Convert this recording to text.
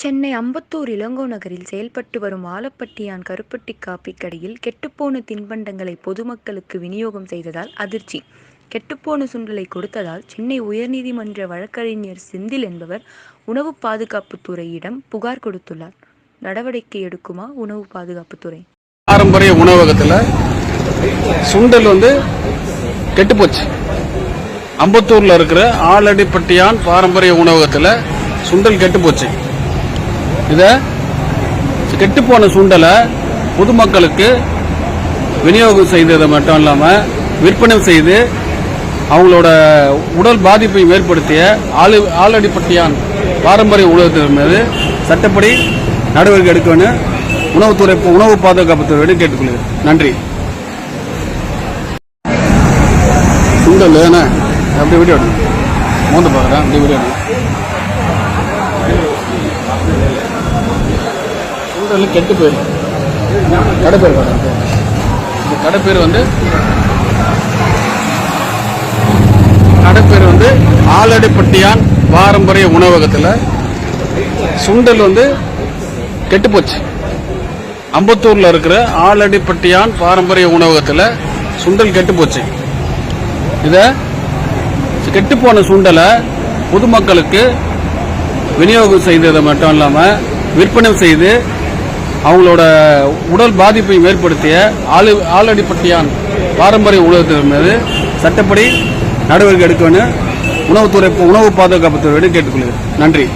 சென்னை அம்பத்தூர் இளங்கோ நகரில் செயல்பட்டு வரும் ஆலப்பட்டியான் கருப்பட்டி காப்பி கடையில் கெட்டுப்போன தின்பண்டங்களை பொதுமக்களுக்கு விநியோகம் செய்ததால் அதிர்ச்சி. கெட்டுப்போன சுண்டலை கொடுத்ததால் சென்னை உயர்நீதிமன்ற வழக்கறிஞர் செந்தில் என்பவர் உணவு பாதுகாப்புத்துறையிடம் புகார் கொடுத்துள்ளார். நடவடிக்கை எடுக்குமா உணவு பாதுகாப்புத்துறை பாரம்பரிய உணவகத்தில் சுண்டல் வந்து கெட்டுப்போச்சு. அம்பத்தூர்ல இருக்கிற ஆலடிப்பட்டியான் பாரம்பரிய உணவகத்தில் சுண்டல் கெட்டுப்போச்சு. இதை கெட்டுப்போன சுண்டலை பொதுமக்களுக்கு விநியோகம் செய்தது மட்டும் இல்லாமல் விற்பனை செய்து அவங்களோட உடல் பாதிப்பை ஏற்படுத்திய ஆளு ஆளடிப்பட்டியான் பாரம்பரிய உணவகத்தின் மீது சட்டப்படி நடவடிக்கை எடுக்கணும் உணவுத்துறை உணவு பாதுகாப்புத்துறை கேட்டுக்கொள்கிறேன். நன்றி. சுண்டல் என்ன அப்படி வீடியோ எடுங்க. மோந்து பார்க்குறேன். அப்படி வீடியோ எடுங்க. சுண்டல் கெட்டு போயிடும் கடை பேர் இந்த கடை பேர் வந்து கடை பேர் வந்து ஆலடிப்பட்டியான் பாரம்பரிய உணவகத்தில் சுண்டல் வந்து கெட்டுப்போச்சு அம்பத்தூர்ல இருக்கிற ஆலடிப்பட்டியான் பாரம்பரிய உணவகத்தில் சுண்டல் கெட்டுப்போச்சு இத கெட்டுப்போன சுண்டலை பொதுமக்களுக்கு விநியோகம் செய்தது மட்டும் இல்லாம விற்பனை செய்து அவங்களோட உடல் பாதிப்பை ஏற்படுத்திய ஆளு ஆளடிப்பட்டியான் பாரம்பரிய உணவகத்தின் மீது சட்டப்படி நடவடிக்கை எடுக்கணும் உணவுத்துறை உணவு பாதுகாப்புத்துறையிடம் கேட்டுக்கொள்கிறேன். நன்றி.